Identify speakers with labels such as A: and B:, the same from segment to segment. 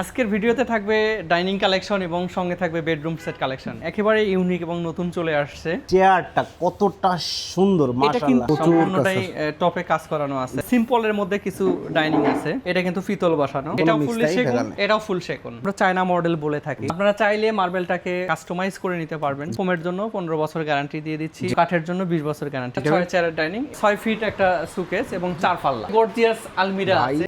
A: আজকের ভিডিওতে থাকবে ডাইনিং কালেকশন এবং সঙ্গে থাকবে বেডরুম সেট কালেকশন। একেবারে ইউনিক এবং নতুন চলে আসছে।
B: চেয়ারটা কতটা সুন্দর
A: এটা কিন্তু সম্পূর্ণটাই টপে কাজ করানো আছে। সিম্পলের মধ্যে কিছু ডাইনিং আছে। এটা কিন্তু পিতল বসানো। এটাও ফুল সেগুন এটাও ফুল সেগুন। আমরা চায়না মডেল বলে থাকি। আপনারা চাইলে মার্বেলটাকে কাস্টমাইজ করে নিতে পারবেন। ফোমের জন্য পনেরো বছর গ্যারান্টি দিয়ে দিচ্ছি। কাঠের জন্য বিশ বছর গ্যারান্টি। ছয় চেয়ারের ডাইনিং ছয় ফিট একটা সুকেস এবং চার পাল্লা। গর্জিয়াস আলমিরা আছে।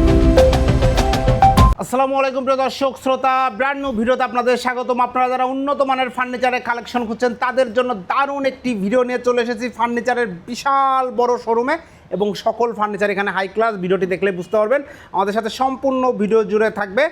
B: আসসালামু আলাইকুম প্রিয় দর্শক, শ্রোতা ব্র্যান্ড নিউ ভিডিওতে আপনাদের স্বাগতম। আপনারা যারা উন্নত মানের ফার্নিচারের কালেকশন খুঁজছেন, তাদের জন্য দারুণ একটি ভিডিও নিয়ে চলে এসেছি ফার্নিচারের বিশাল বড় শোরুমে এবং সকল ফার্নিচার এখানে হাই ক্লাস ভিডিওটি দেখলে বুঝতে পারবেন। আমাদের সাথে সম্পূর্ণ ভিডিও জুড়ে থাকবে।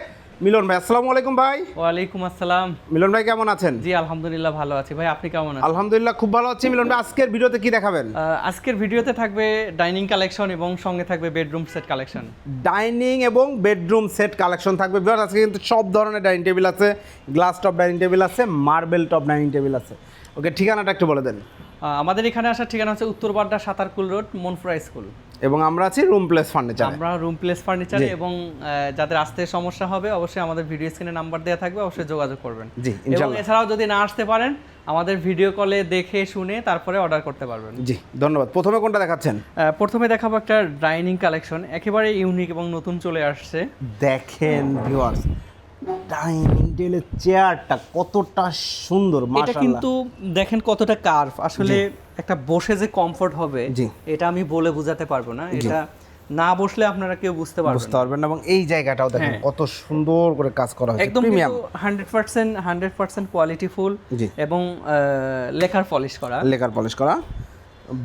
B: মিলন ভাই আসসালামু আলাইকুম ভাই।
A: ওয়ালাইকুম আসসালাম।
B: মিলন ভাই কেমন আছেন?
A: জি আলহামদুলিল্লাহ ভালো আছি। ভাই আপনি কেমন আছেন?
B: আলহামদুলিল্লাহ খুব ভালো আছি। মিলন ভাই আজকের ভিডিওতে কি দেখাবেন?
A: আজকের ভিডিওতে থাকবে ডাইনিং কালেকশন এবং সঙ্গে থাকবে বেডরুম সেট কালেকশন
B: ডাইনিং এবং বেডরুম সেট কালেকশন থাকবে। বিকজ আজকে কিন্তু সব ধরনের ডাইনিং টেবিল আছে। গ্লাস টপ ডাইনিং টেবিল আছে মার্বেল টপ ডাইনিং টেবিল আছে। ওকে ঠিকানাটা একটু বলে দেন।
A: আমাদের এখানে আসার ঠিকানা হচ্ছে উত্তর বাড্ডা সাতারকুল রোড মনফুরা স্কুল।
B: এবং আমরা আছি রুম প্লেস ফার্নিচার
A: আমরা রুম প্লেস ফার্নিচার এবং যাদের আসতে সমস্যা হবে অবশ্যই আমাদের ভিডিও স্ক্রিনে নাম্বার দেওয়া থাকবে অবশ্যই যোগাযোগ করবেন।
B: জি
A: এবং এছাড়াও যদি না আসতে পারেন আমাদের ভিডিও কলে দেখে শুনে তারপরে অর্ডার করতে পারবেন।
B: জি ধন্যবাদ। প্রথমে কোনটা দেখাচ্ছেন?
A: প্রথমে দেখাবো একটা ডাইনিং কালেকশন একেবারে ইউনিক এবং নতুন চলে আসছে।
B: দেখেন ভিউয়ার্স ডাইনিং টেবিলের চেয়ারটা কতটা সুন্দর
A: এটা কিন্তু দেখেন কতটা কার্ভ আসলে একটা বসে যে কমফোর্ট হবে। এটা আমি বলে বোঝাতে পারব না। এটা না বসলে আপনারা কেউ বুঝতে পারবেন
B: বুঝতে পারবেন না। এবং এই জায়গাটাও দেখেন
A: হ্যাঁ।
B: কত সুন্দর করে কাজ করা হয়েছে।
A: একদম
B: premium
A: hundred percent hundred percent quality full এবং লেখার পলিশ করা।
B: লেকার পলিশ করা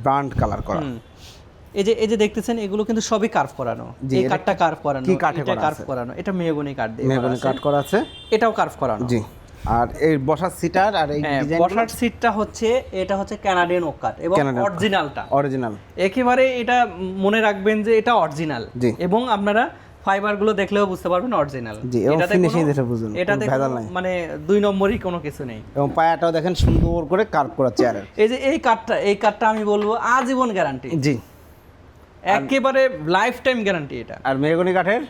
B: ব্রান্ড কালার করা।
A: এই যে এই যে দেখতেছেন এগুলো কিন্তু সবই কার্ভ করানো। এই
B: এটা
A: কাঠটা কার্ভ করানো
B: কি কাঠে করা
A: কার্ভ করানো এটা মেহগনি কাঠ দিয়ে
B: মেহগনি
A: আছে।
B: কাট করা আছে?
A: এটাও কার্ভ করানো।
B: জি আর এই বসার সিটার আর এই
A: হ্যাঁ বসার সিটটা হচ্ছে এটা হচ্ছে কানাডিয়ান ওক কাঠ এবং অরিজিনালটা
B: অরিজিনাল
A: একেবারে এটা মনে রাখবেন যে এটা অরিজিনাল
B: জি।
A: এবং আপনারা ফাইবারগুলো দেখলেও বুঝতে পারবেন অরিজিনাল
B: জি, এবং finishing দেখে বুঝবেন, কোনো
A: এটাতে
B: ভেজাল নাই।
A: মানে দুই নম্বরই কোনো কিছু নেই।
B: এবং পায়াটাও দেখেন সুন্দর করে কার্ভ করা চেয়ারের
A: এই যে এই কাঠটা এই কাঠটা আমি বলব আজীবন গ্যারান্টি
B: জি।
A: একেবারে লাইফ টাইম গ্যারান্টি এটা।
B: আর মেহগনি কাঠের?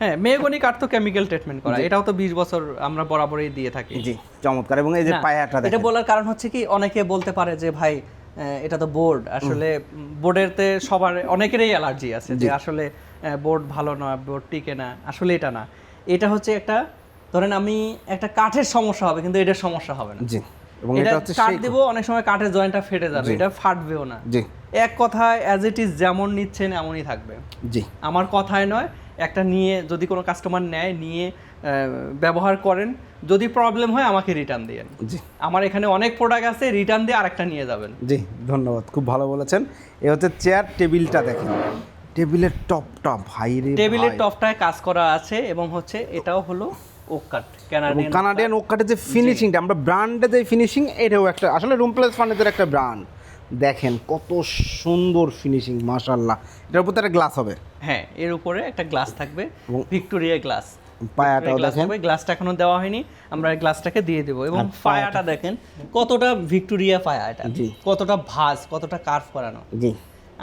A: হ্যাঁ মেহগনি কাঠ তো কেমিক্যাল ট্রিটমেন্ট করা। এটাও তো বিশ বছর আমরা বরাবরই দিয়ে থাকি।
B: জি চমৎকার। এবং এই যে পায়াটা
A: এটা বলার কারণ হচ্ছে কি অনেকে বলতে পারে যে ভাই এটা তো বোর্ড আসলে বোর্ডেরতে সবার অনেকেরই অ্যালার্জি আছে যে আসলে বোর্ড ভালো না বোর্ড টিকে না। আসলে এটা না। এটা হচ্ছে একটা ধরেন আমি একটা কাঠের সমস্যা হবে কিন্তু এটার সমস্যা হবে না।
B: জি। এবং
A: এটা কাঠ দিব অনেক সময় কাঠের জয়েন্টটা ফেটে যাবে এটা ফাটবেও না।
B: জি।
A: এক কথায় অ্যাজ ইট ইজ যেমন নিচ্ছেন এমনই থাকবে।
B: জি।
A: আমার কথায় নয় একটা নিয়ে যদি কোনো কাস্টমার নেয় নিয়ে ব্যবহার করেন যদি প্রবলেম হয় আমাকে রিটার্ন দিয়েন।
B: জি।
A: আমার এখানে অনেক প্রোডাক্ট আছে রিটার্ন দিয়ে আরেকটা নিয়ে যাবেন।
B: জি ধন্যবাদ খুব ভালো বলেছেন। এ হচ্ছে চেয়ার টেবিলটা দেখেন। টেবিলের টপটা ভাই রে
A: টেবিলের টপটায় কাজ করা আছে এবং হচ্ছে এটাও হলো oak cut Canadian
B: Canadian oak কাঠের যে ফিনিশিংটা আমরা ব্র্যান্ডে যে ফিনিশিং এটাও একটা আসলে রুম প্লেস ফার্নিচার একটা ব্র্যান্ড দেখেন কত সুন্দর ফিনিশিং মাশাল্লাহ এটার উপর একটা গ্লাস হবে।
A: হ্যাঁ এর উপরে একটা গ্লাস থাকবে ভিক্টোরিয়া গ্লাস
B: পায়াটাও দেখেন।
A: গ্লাসটা এখনও দেওয়া হয়নি আমরা গ্লাসটাকে দিয়ে দেবো। এবং পায়াটা দেখেন কতটা ভিক্টোরিয়া পায়া এটা।
B: জি।
A: কতটা ভাঁজ কতটা কার্ভ করানো।
B: জি।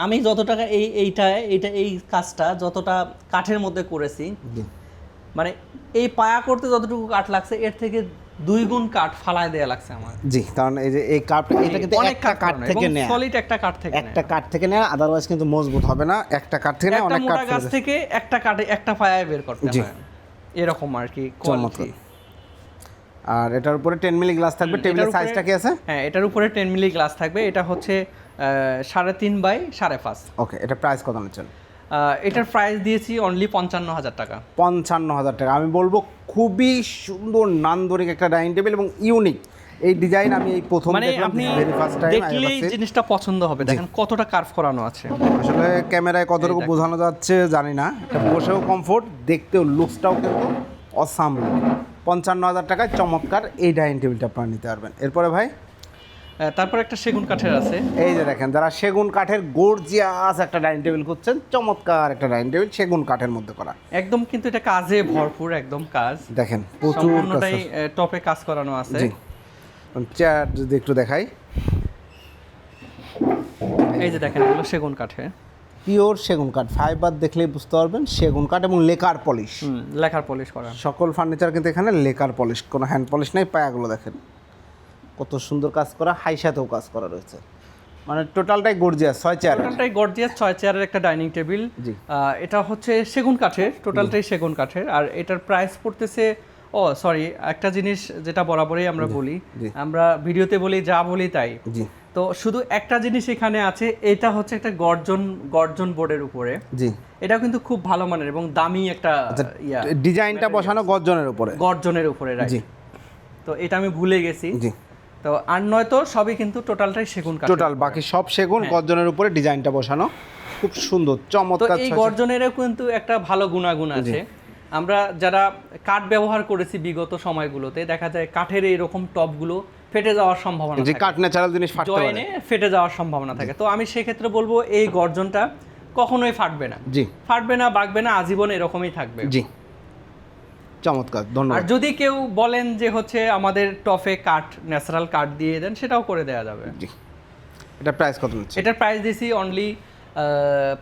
A: আমি যত টাকা এই এইটা এইটা এই কাজটা যতটা কাঠের মধ্যে করেছি মানে এই পায়া করতে যতটুকু কাঠ লাগছে এর থেকে দুই গুণ কাঠ ফালায় দেয়া লাগছে আমার।
B: জি কারণ এই যে এই কাঠটা এটা কিন্তু একটা কাঠ থেকে নেয়।
A: সলিড একটা কাঠ থেকে
B: একটা কাঠ থেকে নেয় আদারওয়াইজ কিন্তু মজবুত হবে না। একটা কাঠ থেকে নেয় অনেক কাঠ
A: গাছ থেকে একটা কাঠে একটা পায়ায় বের করতে হয়। এরকম আর কি quality।
B: আর এটার উপরে টেন মিলি গ্লাস থাকবে। টেবিলের সাইজটা কি আছে?
A: হ্যাঁ এটার উপরে টেন মিলি গ্লাস থাকবে। এটা হচ্ছে সাড়ে তিন বাই সাড়ে পাঁচ।
B: ওকে এটা প্রাইস কত নিচ্ছেন?
A: এটার প্রাইস দিয়েছি অনলি পঞ্চান্ন হাজার টাকা।
B: পঞ্চান্ন হাজার টাকা। আমি বলব খুবই সুন্দর নান্দনিক একটা ডাইনিং টেবিল এবং ইউনিক এই ডিজাইন আমি এই প্রথম
A: মানে আপনি
B: ভেরি ফার্স্ট টাইম
A: দেখলেই জিনিসটা পছন্দ হবে। দেখেন কতটা কার্ভ করানো আছে।
B: আসলে ক্যামেরায় কতটুকু বোঝানো যাচ্ছে জানি না। এটা বসেও কমফোর্ট দেখতেও লুকসটাও কিন্তু অসাম পঞ্চান্ন হাজার টাকায় চমৎকার এই ডাইনিং টেবিলটা আপনারা নিতে পারবেন। এরপরে ভাই?
A: তারপর একটা সেগুন কাঠের আছে।
B: এই যে দেখেন যারা সেগুন কাঠের গর্জিয়াস একটা ডাইনিং টেবিল খুঁজছেন চমৎকার একটা ডাইনিং টেবিল সেগুন কাঠের মধ্যে করা।
A: একদম কিন্তু এটা কাজে ভরপুর একদম কাজ।
B: দেখেন প্রচুর
A: টপে কাজ করানো আছে।
B: চেয়ার যদি একটু দেখাই।
A: এই যে দেখেন এগুলো সেগুন কাঠে।
B: পিওর সেগুন কাঠ। ফাইবার দেখলেই বুঝতে পারবেন সেগুন কাঠ এবং লেকার পলিশ
A: লেখার পলিশ করা।
B: সকল ফার্নিচার কিন্তু এখানে লেকার পলিশ কোনো হ্যান্ড পলিশ নাই পায়াগুলো দেখেন। কত সুন্দর কাজ করা হাই সাথেও কাজ করা রয়েছে। মানে টোটালটাই গর্জিয়াস ছয় চেয়ার।
A: টোটালটাই গর্জিয়াস ছয় চেয়ারের একটা ডাইনিং টেবিল।
B: জি।
A: এটা হচ্ছে সেগুন কাঠের টোটালটাই সেগুন কাঠের। আর এটার প্রাইস পড়তেছে ও সরি একটা জিনিস যেটা বরাবরই আমরা বলি আমরা ভিডিওতে বলি যা বলি তাই।
B: জি।
A: তো শুধু একটা জিনিস এখানে আছে এটা হচ্ছে একটা গর্জন গর্জন বোর্ডের উপরে।
B: জি।
A: এটা কিন্তু খুব ভালো মানের এবং দামি একটা ইয়া
B: ডিজাইনটা বসানো গর্জনের উপরে।
A: গর্জনের উপরে রাইট তো এটা আমি ভুলে গেছি।
B: জি।
A: তো আর নয় তো সবই কিন্তু টোটালটাই সেগুন কাঠ
B: টোটাল বাকি সব সেগুন গর্জনের উপরে ডিজাইনটা বসানো। খুব সুন্দর চমৎকার
A: এই গর্জনেরও কিন্তু একটা ভালো গুণাগুণ আছে। আমরা যারা কাঠ ব্যবহার করেছি বিগত সময়গুলোতে দেখা যায় কাঠের এইরকম টপগুলো ফেটে যাওয়ার সম্ভাবনা
B: যে কাঠ ন্যাচারাল জিনিস ফাটতে পারে।
A: ফেটে যাওয়ার সম্ভাবনা থাকে। তো আমি সেক্ষেত্রে বলব এই গর্জনটা কখনোই ফাটবে না।
B: জি।
A: ফাটবে না বাগবে না আজীবন এরকমই থাকবে।
B: জি। চমৎকার
A: আর
B: ধন্যবাদ
A: যদি কেউ বলেন যে হচ্ছে আমাদের টফে কাঠ ন্যাচারাল কাঠ দিয়ে দেন সেটাও করে দেওয়া যাবে।
B: জি। এটা প্রাইস কত নিচ্ছে?
A: এটার প্রাইস দিয়েছি অনলি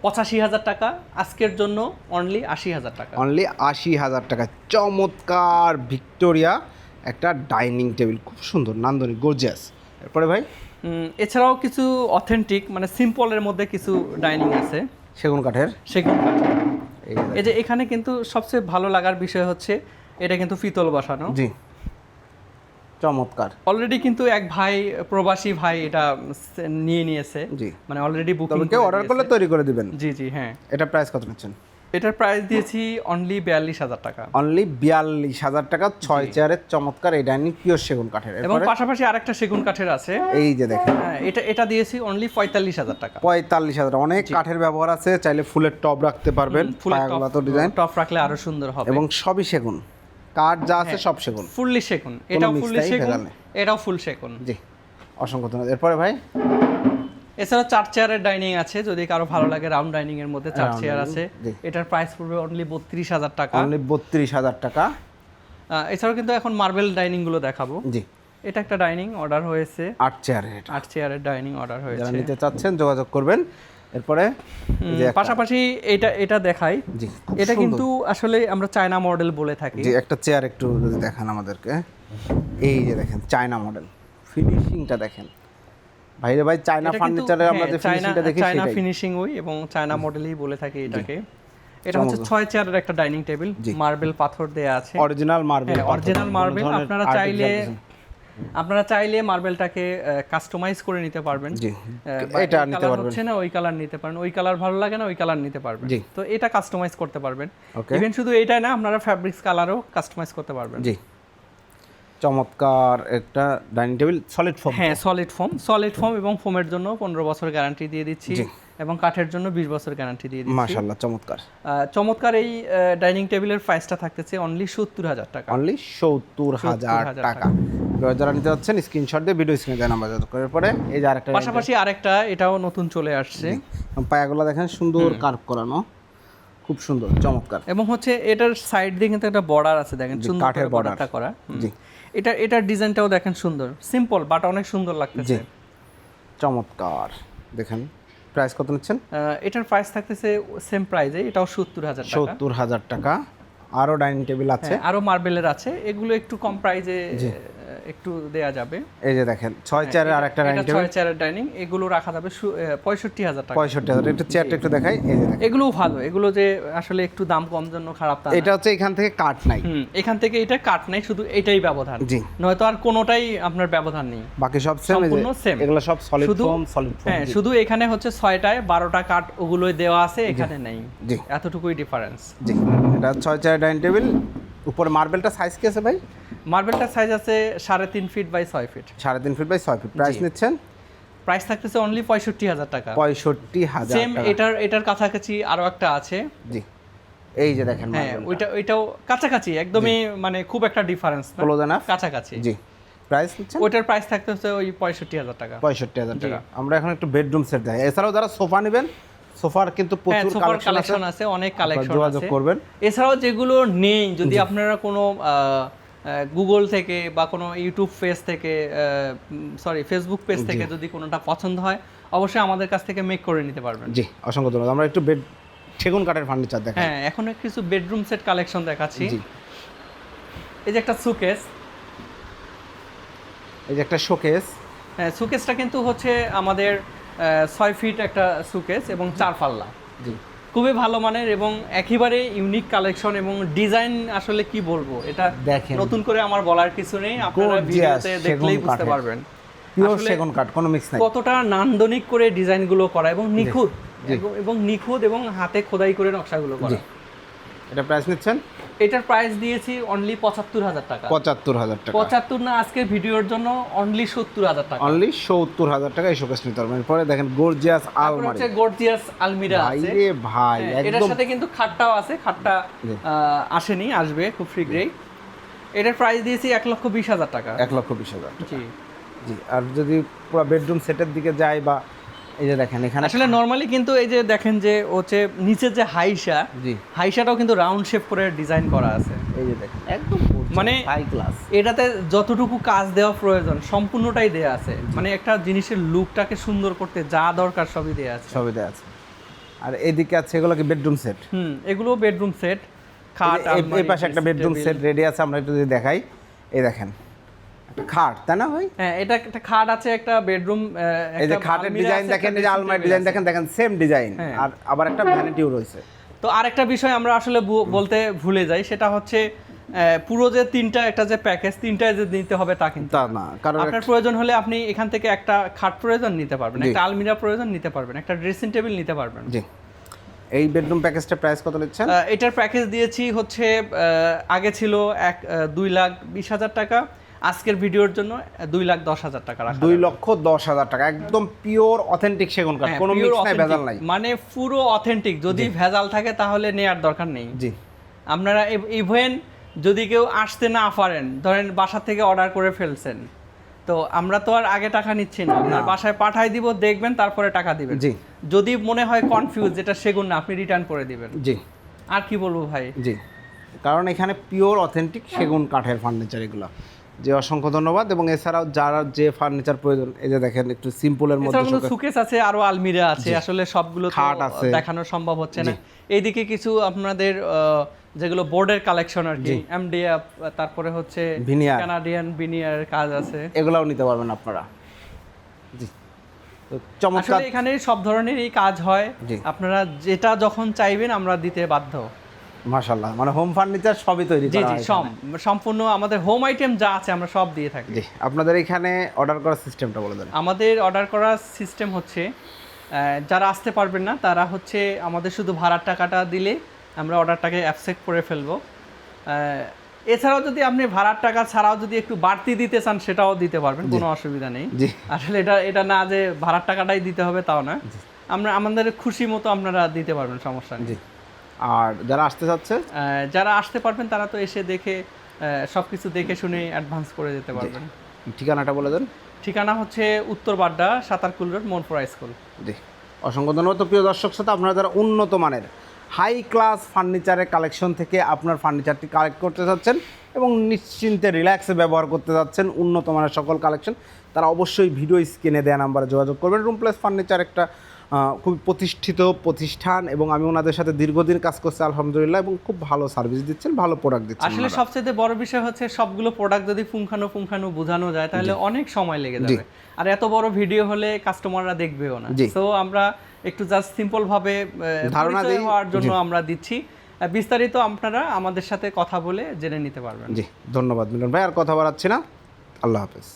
A: পঁচাশি হাজার টাকা। আজকের জন্য অনলি আশি হাজার টাকা।
B: অনলি আশি হাজার টাকা। চমৎকার ভিক্টোরিয়া একটা ডাইনিং টেবিল খুব সুন্দর নান্দনিক গর্জিয়াস এরপরে ভাই?
A: এছাড়াও কিছু অথেন্টিক মানে সিম্পলের মধ্যে কিছু ডাইনিং আছে।
B: সেগুন কাঠের।
A: সেগুন কাঠের।
B: এই যে
A: এখানে কিন্তু সবচেয়ে ভালো লাগার বিষয় হচ্ছে এটা কিন্তু ফিতল বসানো।
B: জি। চমৎকার।
A: অলরেডি কিন্তু এক ভাই প্রবাসী ভাই এটা নিয়ে নিয়েছে।
B: জি।
A: মানে অলরেডি বুকিং
B: কেউ অর্ডার করলে তৈরি করে দিবেন।
A: জি জি হ্যাঁ।
B: এটা প্রাইস কত নিচ্ছেন?
A: এটার প্রাইস দিয়েছি অনলি বিয়াল্লিশ হাজার টাকা।
B: অনলি বিয়াল্লিশ হাজার টাকা ছয় চেয়ারের চমৎকার এই ডাইনিং পিওর সেগুন কাঠের।
A: এবং পাশাপাশি আরেকটা সেগুন কাঠের আছে।
B: এই যে দেখেন।
A: হ্যাঁ, এটা এটা দিয়েছি অনলি পঁয়তাল্লিশ হাজার টাকা।
B: পঁয়তাল্লিশ হাজার অনেক কাঠের ব্যবহার আছে চাইলে ফুলের টব রাখতে পারবেন
A: ফুলের
B: ডিজাইন
A: টপ রাখলে আরও সুন্দর হবে।
B: এবং সবই সেগুন। কাঠ যা আছে সব সেগুন।
A: ফুললি সেগুন। এটাও ফুললি সেগুন এটাও ফুল সেগুন।
B: জি অসংখ্য ধন্যবাদ। এরপরে ভাই?
A: এছাড়া চার চেয়ারের ডাইনিং আছে যদি কারও ভালো লাগে রাউন্ড ডাইনিং এর মধ্যে চার চেয়ার আছে। এটার প্রাইস পড়বে অনলি বত্রিশ হাজার টাকা।
B: অনলি বত্রিশ হাজার টাকা।
A: এছাড়াও কিন্তু এখন মার্বেল ডাইনিংগুলো দেখাবো।
B: জি।
A: এটা একটা ডাইনিং অর্ডার হয়েছে।
B: আট চেয়ারের
A: আট চেয়ারের ডাইনিং অর্ডার হয়েছে।
B: যারা নিতে চাচ্ছেন যোগাযোগ করবেন। এরপরে
A: পাশাপাশি এটা এটা দেখাই।
B: জি
A: এটা কিন্তু আসলে আমরা চায়না মডেল বলে থাকি।
B: জি একটা চেয়ার একটু যদি দেখান আমাদেরকে। এই যে দেখেন চায়না মডেল ফিনিশিংটা দেখেন। ভাইরে ভাই চায়না ফার্নিচারে আমরা
A: হ্যাঁ,
B: যে ফিনিশিংটা দেখি
A: চায়না ফিনিশিং ওই এবং চায়না মডেলই বলে থাকি এটাকে। এটা হচ্ছে ছয় চেয়ারের একটা ডাইনিং টেবিল মার্বেল পাথর দেয়া আছে।
B: অরিজিনাল মার্বেল
A: অরিজিনাল মার্বেল আপনারা চাইলে আপনারা চাইলে মার্বেলটাকে কাস্টমাইজ করে নিতে পারবেন।
B: এটা নিতে পারবেন।
A: হচ্ছে না ওই কালার নিতে পারেন। ওই কালার ভালো লাগে না ওই কালার নিতে পারবেন। তো এটা কাস্টমাইজ করতে পারবেন। ইভেন শুধু এটাই না আপনারা ফ্যাব্রিক্স কালারও কাস্টমাইজ করতে পারবেন।
B: জি। চমৎকার একটা ডাইনিং টেবিল সলিড ফোম
A: হ্যাঁ সলিড ফোম সলিড ফোম এবং ফোমের জন্য পনেরো বছর গ্যারান্টি দিয়ে দিচ্ছি এবং কাঠের জন্য বিশ বছর গ্যারান্টি দিয়ে দিচ্ছি।
B: মাশাআল্লাহ চমৎকার।
A: চমৎকার এই ডাইনিং টেবিলের প্রাইসটা থাকতেছে অনলি সত্তর হাজার টাকা।
B: অনলি সত্তর হাজার টাকা। যারা নিতে যাচ্ছেন স্ক্রিনশট দিয়ে ভিডিও স্ক্রিনে নাম্বার যোগাযোগ করার পরে এই যে আরেকটা
A: পাশাপাশি আরেকটা এটাও নতুন চলে আসছে।
B: পায়াগুলো দেখেন সুন্দর কার্ভ করানো। খুব সুন্দর চমৎকার।
A: এবং হচ্ছে এটার সাইড দিয়ে কিন্তু একটা বর্ডার আছে দেখেন সুন্দর
B: কাঠের
A: বর্ডারটা করা।
B: জি।
A: এটা এটার ডিজাইনটাও দেখেন সুন্দর। সিম্পল বাট অনেক সুন্দর
B: জি।
A: লাগতেছে
B: চমৎকার। দেখেন প্রাইস কত নিচ্ছেন?
A: এটার প্রাইস থাকতেছে সেম প্রাইজে এটাও সত্তর হাজার টাকা।
B: সত্তর হাজার টাকা। আরও ডাইনিং টেবিল আছে।
A: আরও আরও মার্বেলের আছে। এগুলো একটু কম প্রাইজে একটু দেয়া যাবে।
B: এই যে দেখেন ছয় চেয়ারের আর একটা ডাইনিং টেবিল
A: ছয় চেয়ারের ডাইনিং এগুলো রাখা যাবে পঁয়ষট্টি হাজার টাকা।
B: পঁয়ষট্টি হাজার একটু চেয়ারটা একটু দেখাই এই যে দেখেন।
A: এগুলো ভালো এগুলো যে আসলে একটু দাম কম জন্য খারাপ তা
B: এটা হচ্ছে এখান থেকে কাঠ নাই।
A: হুম এখান থেকে এটা কাট নাই শুধু এটাই ব্যবধান।
B: জি।
A: নয়তো আর কোনোটাই আপনার ব্যবধান নেই।
B: বাকি সব সেম
A: সম্পূর্ণ same।
B: এগুলো সব সলিড ফোম সলিড ফোম
A: হ্যাঁ শুধু এখানে হচ্ছে ছয়টায় বারোটা কাঠ ওগুলোই দেওয়া আছে এখানে নেই।
B: জি।
A: এতটুকুই ডিফারেন্স
B: জি। এটা ছয় চেয়ার ডাইনিং টেবিল উপরে মার্বেলটা সাইজ কি আছে ভাই?
A: মার্বেলটার সাইজ আছে সাড়ে তিন ফিট বাই ছয় ফিট
B: সাড়ে তিন ফিট বাই ছয় ফিট প্রাইস নিচ্ছেন?
A: প্রাইস থাকতেছে অনলি পঁয়ষট্টি হাজার টাকা।
B: পঁয়ষট্টি হাজার
A: সেম এটার এটার কাছাকাছি আরও একটা আছে।
B: জি। এই যে দেখেন
A: হ্যাঁ ওইটা ওইটাও কাছাকাছি একদমই মানে খুব একটা ডিফারেন্স না।
B: ক্লোজ এনাফ
A: কাছাকাছি।
B: জি। প্রাইস নিচ্ছেন?
A: ওইটার প্রাইস থাকতেছে ওই পঁয়ষট্টি হাজার টাকা।
B: পঁয়ষট্টি হাজার টাকা। আমরা এখন একটু বেডরুম সেট দেখাই। এছাড়াও যারা সোফা নেবেন সোফার কিন্তু
A: হ্যাঁ
B: প্রচুর কালেকশন আছে।
A: অনেক কালেকশন
B: যোগাযোগ করবেন।
A: এছাড়াও যেগুলো নেই যদি আপনারা কোনো গুগল থেকে বা কোনো ইউটিউব পেজ থেকে সরি ফেসবুক পেজ থেকে যদি কোনোটা পছন্দ হয় অবশ্যই আমাদের কাছ থেকে মেক করে নিতে পারবেন।
B: জি অসংখ্য ধন্যবাদ। আমরা একটু বেড সেগুন কাঠের ফার্নিচার দেখাই।
A: হ্যাঁ এখন কিছু বেডরুম সেট কালেকশন দেখাচ্ছি।
B: জি।
A: এই যে একটা সুকেস
B: এই যে একটা শোকেস
A: হ্যাঁ সুকেসটা কিন্তু হচ্ছে আমাদের ছয় ফিট একটা সুকেস এবং চার পাল্লা।
B: জি।
A: খুবই ভালো মানের এবং একেবারে ইউনিক কালেকশন এবং ডিজাইন আসলে কি বলব? এটা
B: দেখেন।
A: নতুন করে আমার বলার কিছু নেই। আপনারা ভিডিওতে দেখলেই বুঝতে পারবেন।
B: পিওর সেগুন কাঠ কোনো মিক্স নাই।
A: কতটা নান্দনিক করে ডিজাইনগুলো করা এবং নিখুঁত। এবং- নিখুঁত এবং হাতে খোদাই করে নকশাগুলো করা।
B: এটা প্রাইস নিচ্ছেন?
A: এটার প্রাইস দিয়েছি অনলি পঁচাত্তর হাজার টাকা।
B: পঁচাত্তর হাজার টাকা।
A: পঁচাত্তর না আজকের ভিডিওর জন্য অনলি সত্তর হাজার টাকা।
B: অনলি সত্তর হাজার টাকা এই শোকেস নিতে পারবেন পরে দেখেন গর্জিয়াস আলমারি।
A: হচ্ছে গর্জিয়াস আলমিরা
B: ভাই
A: আছে।
B: রে ভাই
A: হ্যাঁ, এটার সাথে কিন্তু খাটটাও আছে খাটটা আসেনি আসবে খুব শীঘ্রই। এটার প্রাইস দিয়েছি এক লক্ষ বিশ হাজার টাকা।
B: এক লক্ষ বিশ হাজার
A: জি।
B: জি আর যদি পুরো বেডরুম সেটের দিকে যায় বা এই যে দেখেন এখানে
A: আসলে নর্মালি কিন্তু এই যে দেখেন যে হচ্ছে নিচের যে হাইসা
B: জি।
A: হাইসাটাও কিন্তু রাউন্ড শেপ করে ডিজাইন করা আছে।
B: এই যে দেখেন একদম
A: মানে
B: হাই ক্লাস
A: এটাতে যতটুকু কাজ দেওয়া প্রয়োজন সম্পূর্ণটাই দেয়া আছে। মানে একটা জিনিসের লুকটাকে সুন্দর করতে যা দরকার সবই দেয়া আছে।
B: সবই দেওয়া আছে। আর এদিকে আছে এগুলো কি বেডরুম সেট
A: হুম এগুলো বেডরুম সেট খাট
B: এই পাশে একটা বেডরুম সেট রেডি আছে আমরা একটু যদি দেখাই। এই দেখেন একটা খাট তাই না ভাই?
A: হ্যাঁ এটা একটা খাট আছে একটা বেডরুম
B: এই যে খাটের ডিজাইন দেখেন এই যে আলমারি ডিজাইন দেখেন দেখেন সেম ডিজাইন
A: হ্যাঁ।
B: আর আবার একটা ভ্যানিটিও রয়েছে।
A: তো আরেকটা বিষয় আমরা আসলে বলতে ভুলে যাই সেটা হচ্ছে পুরো যে তিনটা একটা যে প্যাকেজ তিনটা যে নিতে হবে তা কিন্তু
B: তা না। কারণ
A: আপনার প্রয়োজন হলে আপনি এখান থেকে একটা খাট প্রয়োজন নিতে পারবেন একটা আলমিরা প্রয়োজন নিতে পারবেন একটা ড্রেসিং টেবিল নিতে পারবেন।
B: জি। এই বেডরুম প্যাকেজটা প্রাইস কত নিচ্ছেন?
A: এটার প্যাকেজ দিয়েছি হচ্ছে আগে ছিল এক দুই লাখ বিশ হাজার টাকা আজকের ভিডিওর জন্য দুই লাখ দশ হাজার টাকা রাখা
B: দুই লক্ষ দশ হাজার টাকা। একদম পিওর অথেন্টিক সেগুন কাঠ।
A: হ্যাঁ,
B: কোনো মিক্স নাই ভেজাল নাই।
A: মানে পুরো অথেন্টিক যদি ভেজাল থাকে তাহলে নেয়ার দরকার নেই।
B: জি।
A: আপনারা ইভেন যদি কেউ আসতে না পারেন ধরেন বাসা থেকে অর্ডার করে ফেলছেন তো আমরা তো আর আগে টাকা নিচ্ছি না। আপনার বাসায় পাঠাই দিব দেখবেন তারপরে টাকা দিবেন।
B: জি।
A: যদি মনে হয় কনফিউজ যেটা সেগুন না আপনি রিটার্ন করে দিবেন।
B: জি।
A: আর কি বলব ভাই?
B: জি। কারণ এখানে পিওর অথেন্টিক সেগুন কাঠের ফার্নিচার এগুলো। যে অসংখ্য ধন্যবাদ এবং এছাড়াও যারা যে ফার্নিচার প্রয়োজন এই যে দেখেন একটু সিম্পলের মধ্যে
A: সুকেস আছে আরও আলমিরা আছে আসলে সবগুলো
B: খাট আছে।
A: দেখানো সম্ভব হচ্ছে না। এইদিকে কিছু আপনাদের যেগুলো বোর্ডের কালেকশন আর কি এমডিএফ তারপরে হচ্ছে। কানাডিয়ান বিনিয়ার কাজ আছে।
B: এগুলাও নিতে পারবেন আপনারা। জি। চমৎকার।
A: এখানে সব ধরনেরই কাজ হয়। আপনারা যেটা যখন চাইবেন আমরা দিতে বাধ্য।
B: মাশাল্লাহ মানে হোম ফার্নিচার সবই তৈরি করা
A: জি
B: হয়
A: সব সম্পূর্ণ আমাদের হোম আইটেম যা আছে আমরা সব দিয়ে থাকি।
B: জি আপনাদের এখানে অর্ডার করার সিস্টেমটা বলে দেন।
A: আমাদের অর্ডার করার সিস্টেম হচ্ছে যারা আসতে পারবেন না তারা হচ্ছে আমাদের শুধু ভাড়ার টাকাটা দিলে আমরা অর্ডারটাকে অ্যাকসেপ্ট করে ফেলব। এছাড়াও যদি আপনি ভাড়ার টাকা ছাড়াও যদি একটু বাড়তি দিতে চান সেটাও দিতে পারবেন কোনো অসুবিধা নেই। আসলে এটা এটা না যে ভাড়ার টাকাটাই দিতে হবে তাও না। আমরা আমাদের খুশি মতো আপনারা দিতে পারবেন সমস্যা নেই।
B: আর যারা আসতে চাচ্ছে?
A: যারা আসতে পারবেন তারা তো এসে দেখে সব কিছু দেখে শুনে অ্যাডভান্স করে যেতে পারবেন।
B: ঠিকানাটা বলে দেন।
A: ঠিকানা হচ্ছে উত্তর বাড্ডা সাতারকুল রোড মনপুরা স্কুল।
B: জি। অসংখ্য ধন্যবাদ। তো প্রিয় দর্শক শ্রোতা আপনারা যারা উন্নত মানের হাই ক্লাস ফার্নিচারের কালেকশন থেকে আপনার ফার্নিচারটি কালেক্ট করতে চাচ্ছেন এবং নিশ্চিন্তে রিল্যাক্সে ব্যবহার করতে যাচ্ছেন উন্নত মানের সকল কালেকশন তারা অবশ্যই ভিডিও স্ক্রিনে দেওয়া নাম্বারে যোগাযোগ করবেন। রুম প্লাস ফার্নিচার একটা খুব প্রতিষ্ঠিত প্রতিষ্ঠান এবং আমি ওনাদের সাথে দীর্ঘদিন কাজ করছি আলহামদুলিল্লাহ এবং খুব ভালো সার্ভিস দিচ্ছেন ভালো প্রোডাক্ট দিচ্ছেন
A: আসলে সবচেয়ে বড় বিষয় হচ্ছে সবগুলো প্রোডাক্ট যদি পুঙ্খানো পুঙ্খানো বোঝানো যায় তাহলে অনেক সময় লেগে যাবে। আর এত বড় ভিডিও হলে কাস্টমাররা দেখবেও না। তো আমরা একটু জাস্ট সিম্পল ভাবে
B: ধারণা
A: হওয়ার জন্য আমরা দিচ্ছি। বিস্তারিত আপনারা আমাদের সাথে কথা বলে জেনে নিতে পারবেন।
B: জি ধন্যবাদ মিলন ভাই আর কথা বাড়াচ্ছি না। আল্লাহ হাফেজ।